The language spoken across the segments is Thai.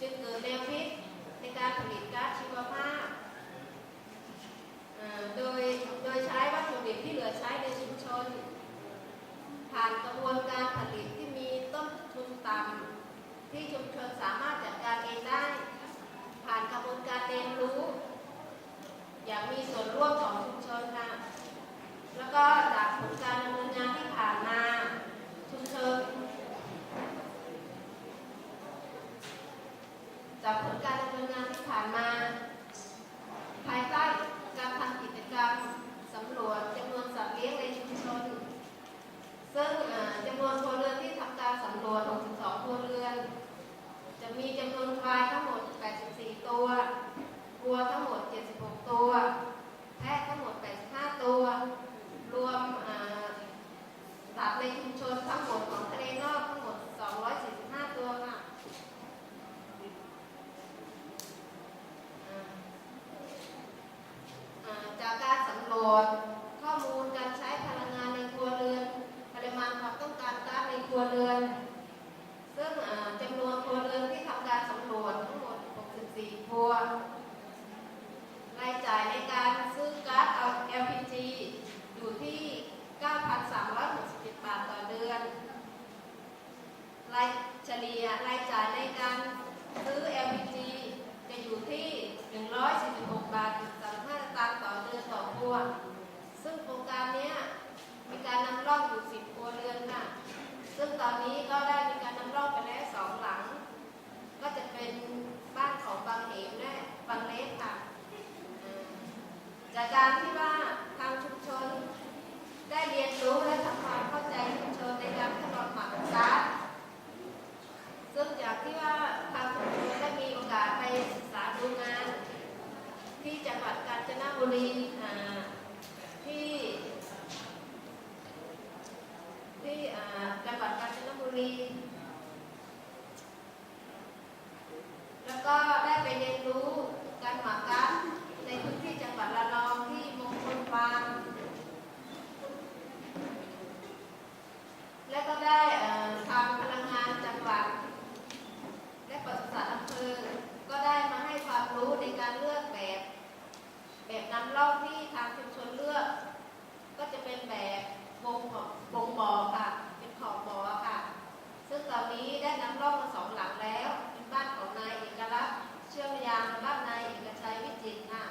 จึงเกิดแนวคิดในการผลิตก๊าซชีวภาพโดยโดยใช้วัตถุดิบที่เหลือใช้ในชุมชน ผ่านกระบวนการผลิตที่มีต้นทุนต่ำที่ชุมชนสามารถจัดการเองได้ ผ่านกระบวนการเรียนรู้ อย่างมีส่วนร่วมของชุมชนค่ะแล้วก็จากผลการดำเนินงานที่ผ่านมาชุมชน จากผลการดำเนินงานที่ผ่านมา ภายใต้การทำกิจกรรมสำรวจจำนวนสัตว์เลี้ยงในชุมชน ซึ่งจำนวนครัวเรือนที่ทำการสำรวจ 62 ครัวเรือน จะมีจำนวนควายทั้งหมด 84 ตัววัวทั้งหมด 76 ตัว แพะทั้งหมด 85 ตัว รวมสัตว์ในชุมชนทั้งหมดข เลอาที่ทางชุมชนเลือก ก็จะเป็นแบบวงวงบอค่ะ เป็นขอบบอค่ะ ซึ่งตอนนี้ได้นำร่องมาสองหลังแล้ว เป็นบ้านของนายเอกลักษณ์เชื่อมยางบ้านนายเอกชัยวิจิตรค่ะ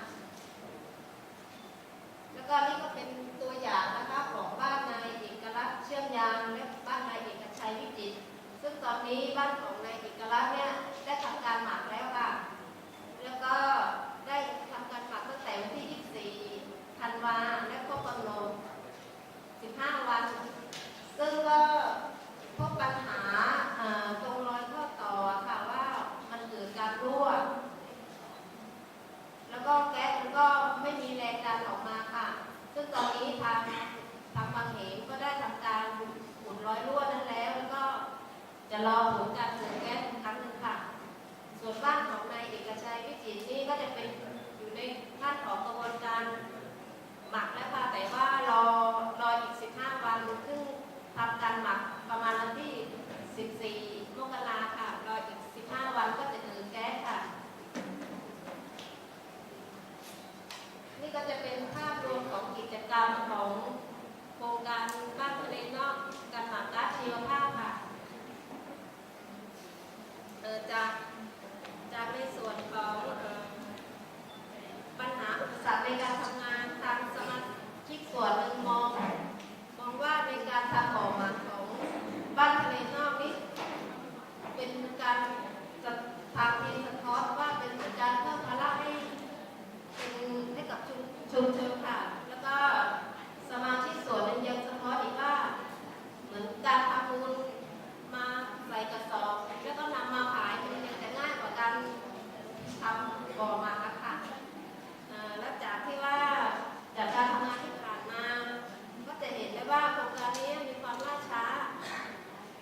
แล้วก็นี่ก็เป็นตัวอย่างนะคะของบ้านนายเอกลักษณ์เชื่อมยางและบ้านนายเอกชัยวิจิตรซึ่งตอนนี้บ้านของนายเอกลักษณ์เนี่ยได้ทำการหมัก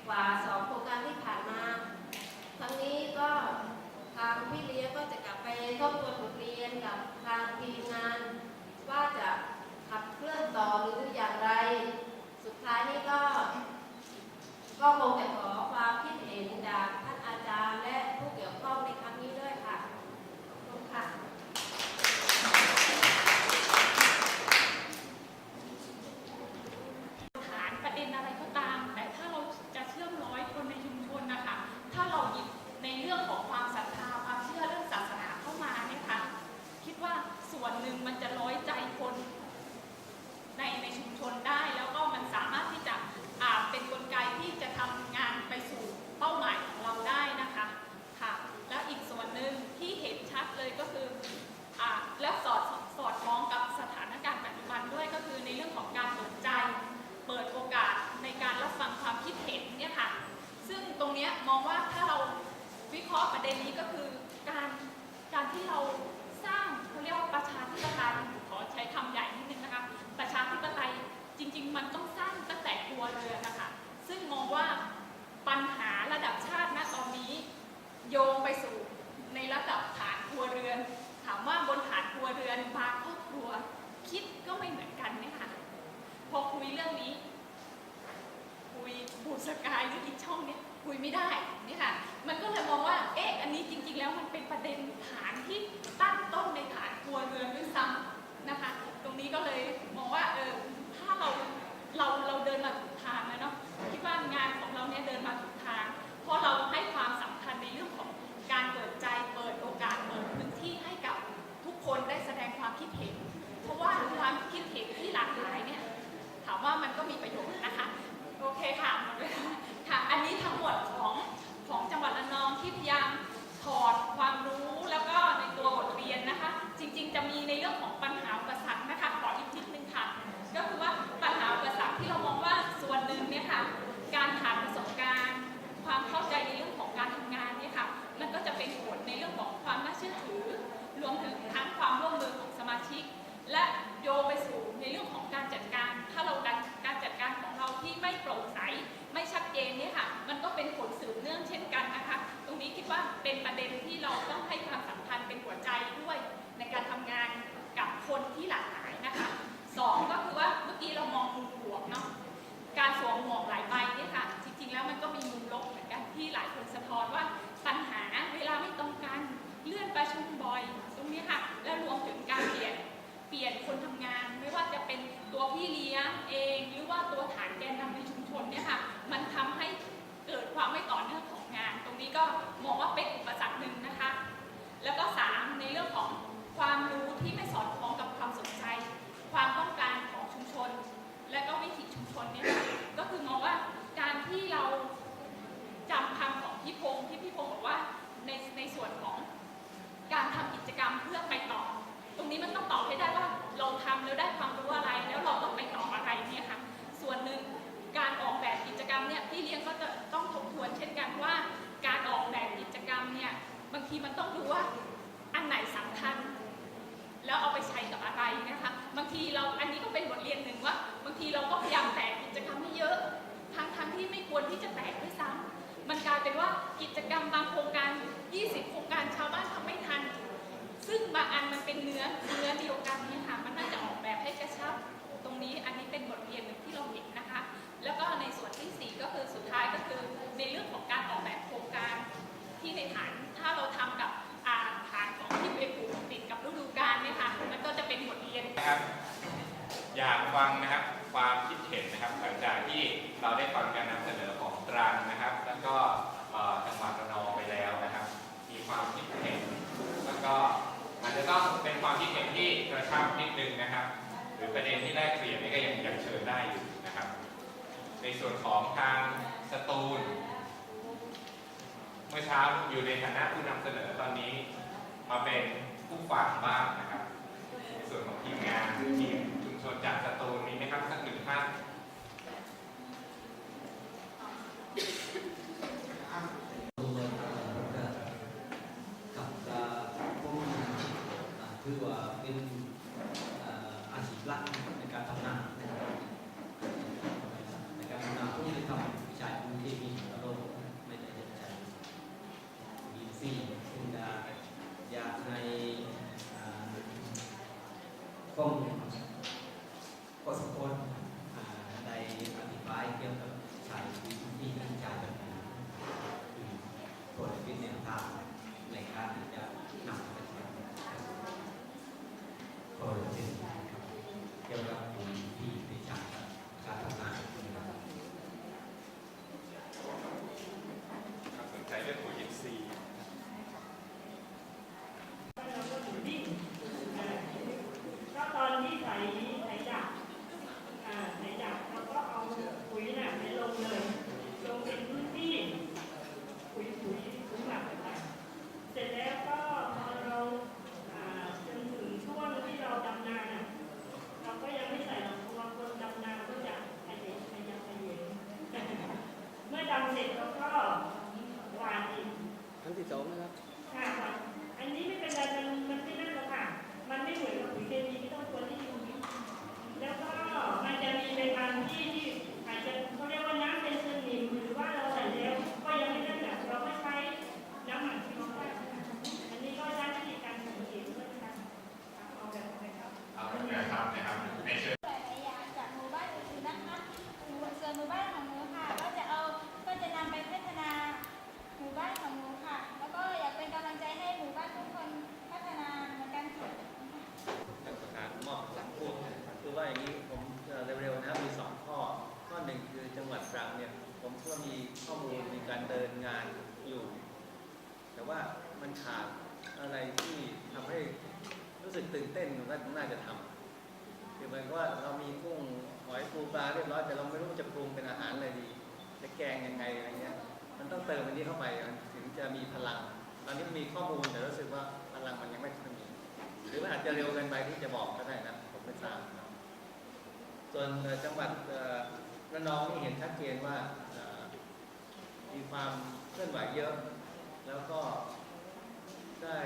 กว่าสองโครงการที่ผ่านมาครั้งนี้ก็ทางพี่เลี้ยงก็จะกลับไปทบทวนบทเรียนกับทางทีมงาน ว่าจะขับเคลื่อนต่อหรืออย่างไร สุดท้ายนี้ก็ ก็คงจะขอความคิดเห็นจากท่านอาจารย์และผู้เกี่ยวข้องใน ที่เราสร้างเขาเรียกว่าประชาธิปไตยขอใช้คำใหญ่นิดนึงนะคะ ประชาธิปไตยจริง ๆ มันต้องสร้างตั้งแต่ครัวเรือนนะคะ ซึ่งมองว่าปัญหาระดับชาติณตอนนี้ โยงไปสู่ในระดับฐานครัวเรือน ถามว่าบนฐานครัวเรือนบางครอบครัว คิดก็ไม่เหมือนกันเนี่ยค่ะพอคุยเรื่องนี้ คุยบูสกายหรืออีกช่องเนี้ยคุยไม่ได้นี่ค่ะ ป็นประเด็นฐานที่ตั้งต้นในฐานครัวเรือนด้วยซ้ำนะคะ ตรงนี้ก็เลยมองว่าเออถ้าเราเราเราเดินมาถูกทางแล้วเนาะคิดว่างานของเราเนี่ยเดินมาถูกทาง เพราะเราให้ความสำคัญในเรื่องของการเปิดใจเปิดโอกาสเปิดพื้นที่ให้กับทุกคนได้แสดงความคิดเห็น เพราะว่าความคิดเห็นที่หลากหลายเนี่ยถามว่ามันก็มีประโยชน์นะคะ โอเคค่ะหมดเวลาค่ะ อันนี้ทั้งหมดของของจังหวัด เป็นประเด็นที่เราต้องให้ความสำคัญเป็นหัวใจด้วยในการทำงานกับคนที่หลากหลายนะคะสองก็คือว่าเมื่อกี้เรามองมุมบวกเนาะการสวมหมวกหลายใบเนี่ยค่ะ จริงๆแล้วมันก็มีมุมลบเหมือนกันที่หลายคนสะท้อนว่าปัญหาเวลาไม่ตรงกันเลื่อนประชุมบ่อย ตรงนี้ค่ะ และรวมถึงการเปลี่ยนเปลี่ยนคนทำงาน ไม่ว่าจะเป็นตัวพี่เลี้ยงเอง หรือว่าตัวฐานแกนนำในชุมชนเนี่ยค่ะ มันทำให้เกิดความไม่ต่อเนื่องของงาน รงนี้ก็มองว่าเป็นอุปสรรคหนึ่งนะคะ ทีเราก็พยายามแตกกิจกรรมให้เยอะทั้งทั้งที่ไม่ควรที่จะแตกด้วยซ้ำมันกลายเป็นว่ากิจกรรมบางโครงการ 20 โครงการชาวบ้านทำไม่ทัน ซึ่งบางอันมันเป็นเนื้อเนื้อเดียวกันเนี่ยค่ะมันน่าจะออกแบบให้กระชับ ตรงนี้อันนี้เป็นบทเรียนหนึ่งที่เราเห็นนะคะ แล้วก็ในส่วนที่สี่ก็คือสุดท้ายก็คือในเรื่องของการออกแบบโครงการที่ในฐานถ้าเราทำกับฐานของที่ไปปลูกติดกับฤดูกาลเนี่ยค่ะมันก็จะเป็นบทเรียนครับ อยากฟังนะครับความคิดเห็นนะครับ หลังจากที่เราได้ฟังการนำเสนอของตรังนะครับ แล้วก็จังหวัดระนองไปแล้วนะครับ มีความคิดเห็น แล้วก็อาจจะต้องเป็นความคิดเห็นที่กระชับนิดนึงนะครับ หรือประเด็นที่แลกเปลี่ยนนี่ก็ยังยังเชิญได้อยู่นะครับ ในส่วนของทางสตูล เมื่อเช้าอยู่ในฐานะผู้นำเสนอตอนนี้ มาเป็นผู้ฟังบ้างนะครับ ในส่วนของทีมงานหรือทีมชุมชนจากสตูลมีไหมครับสักหนึ่งท่าน ตัวกับผู้ถือว่าเป็นอาชีพหลักในการทำงานนะครับในการทำงานผู้ที่ทำวิชาพื้นที่มีอารมณ์ไม่ได้ใจมีสี่ซึ่งอยากใน ข้อมูลก็สมควร ที่สองนะครับ ค่ะค่ะอันนี้ไม่เป็นไรมันมันไม่นั่นหรอกค่ะ มันไม่เหมือนกับปุ๋ยเคมีที่ต้องตัวที่อยู่แล้วก็มันจะมีเป็นบางที่ที่อาจจะเขาเรียกว่าน้ำเป็นสนิมหรือว่าเราใส่แล้วก็ยังไม่นั่นแบบเราก็ใช้น้ำหมักชีวภาพอันนี้ก็ใช้วิธีการสังเกตด้วยกันเอาแบบไหนครับ เอาแบบนี้ครับนะครับในเชิญ หลายๆอย่างจากหมู่บ้านอื่นๆนะคะหมู่ส่วนหมู่บ้านของหนูค่ะ ก็จะเอา ก็จะนำไปพัฒนาหมู่บ้านของหนูค่ะ แล้วก็อยากเป็นกำลังใจให้หมู่บ้านทุกคนพัฒนาเหมือนกันค่ะ ท่านประธานมอบหลักพูดคือว่าอย่างนี้ผมเอ่อเร็วๆนะครับมีสองข้อ ข้อหนึ่งคือจังหวัด ตรังเนี่ยผมก็มีข้อมูลมีการเดินงานอยู่ แต่ว่ามันขาดอะไรที่ทำให้รู้สึกตื่นเต้นว่าน่าจะทำคือหมายว่าเรามีกุ้งหอยปูปลาเรียบร้อยแต่เราไม่รู้จะปรุงเป็นอาหารอะไรดี จะแกงยังไงอะไรเงี้ย มันต้องเติมอันนี้เข้าไปมันถึงจะมีพลัง ตอนนี้มีข้อมูลแต่รู้สึกว่าพลังมันยังไม่ค่อยมีหรือมันอาจจะเร็วเกินไปที่จะบอกก็ได้นะผมไม่ทราบส่วนจังหวัดอ ระนองนี่เห็นชัดเจนว่ามีความเคลื่อนไหวเยอะ แล้วก็ได้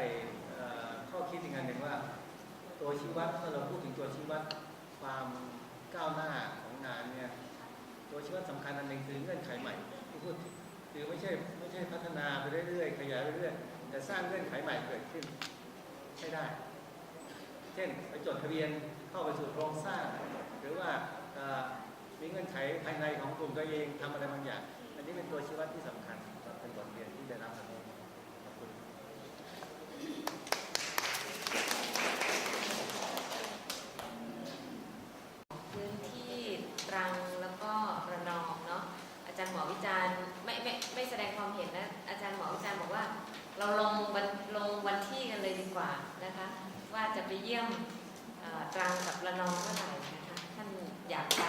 เข้อคิดอีกอันหนึ่งว่า ตัวชี้วัดถ้าเราพูดถึงตัวชี้วัดความก้าวหน้าของงานเนี่ยตัวชี้วัดสำคัญอันหนึ่งคือเงื่อนไขใหม่ที่พูดถึงคือไม่ใช่ไม่ใช่พัฒนาไปเรื่อยๆขยายไปเรื่อยๆแต่สร้างเงื่อนไขใหม่เกิดขึ้นให้ได้ เช่นไปจดทะเบียนเข้าไปสู่โครงสร้าง หรือว่า มีเงื่อนไขภายในของกลุ่มตัวเองทำอะไรบางอย่าง อันนี้เป็นตัวชี้วัดที่สำคัญเป็นบทเรียนที่ได้รับมาขอบคุณ พื้นที่ตรังแล้วก็ระนองเนาะอาจารย์หมอวิจารณ์ไม่ไม่ไม่แสดงความเห็นนะอาจารย์หมอวิจารณ์บอกว่า เราลงวันลงวันที่กันเลยดีกว่านะคะ ว่าจะไปเยี่ยมเอ่อตรังกับระนองเมื่อไหร่นะคะท่านอยากไป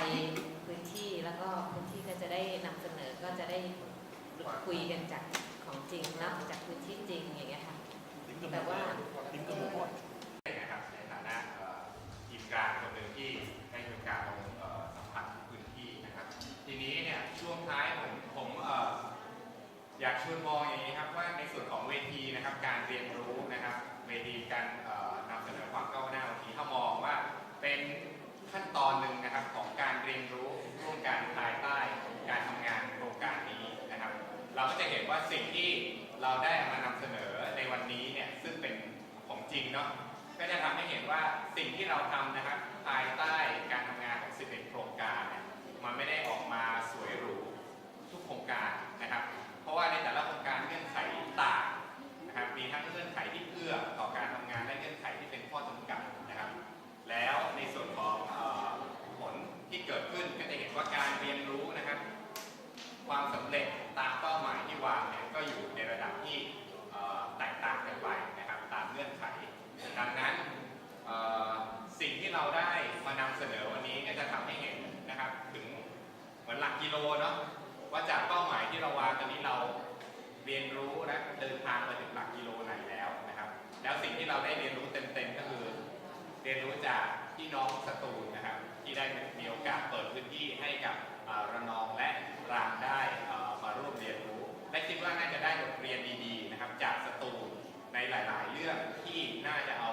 พื้นที่แล้วก็พื้นที่ก็จะได้นำเสนอก็จะได้คุยกัน จากของจริงเนาะจากพื้นที่จริงอย่างเงี้ยค่ะแต่ว่านะครับในฐานะเอ่อทีมการคนหนึ่งที่ได้มีโอกาสลงเอ่อสัมผัสพื้นที่นะครับ ทีนี้เนี่ยช่วงท้ายผมผมเอ่ออยากชวนมองอย่างนี้ครับว่าในส่วนของเวทีนะครับการเรียนรู้นะครับ เวทีการเอ่อนำเสนอความก้าวหน้าบางทีถ้ามองว่าเป็นขั้นตอนหนึ่งนะครับของการเรียนรู้ ว่าสิ่งที่เราได้มานำเสนอในวันนี้เนี่ยซึ่งเป็นของจริงเนาะก็จะทำให้เห็นว่าสิ่งที่เราทำนะครับภายใต้การทำงานของ 11 โครงการเนี่ยมันไม่ได้ออกมาสวยหรูทุกโครงการนะครับ เพราะว่าในแต่ละโครงการเงื่อนไขต่างนะครับมีทั้งเงื่อนไขที่เอื้อต่อการทำงานและเงื่อนไขที่เป็นข้อจำกัดนะครับ แล้วในส่วนของผลที่เกิดขึ้นก็จะเห็นว่าการเรียนรู้นะครับ ความสำเร็จ กิโลเนาะว่าจากเป้าหมายที่เราวางตอนนี้เราเรียนรู้และเดินทางมาถึงหลักกิโลไหนแล้วนะครับ แล้วสิ่งที่เราได้เรียนรู้เต็มๆก็คือ เรียนรู้จากพี่น้องสตูลนะครับ ที่ได้มีโอกาสเปิดพื้นที่ให้กับระนองและรามได้มาร่วมเรียนรู้ และคิดว่าน่าจะได้บทเรียนดีๆนะครับ จากสตูลในหลาย ๆ เรื่องที่น่าจะเอา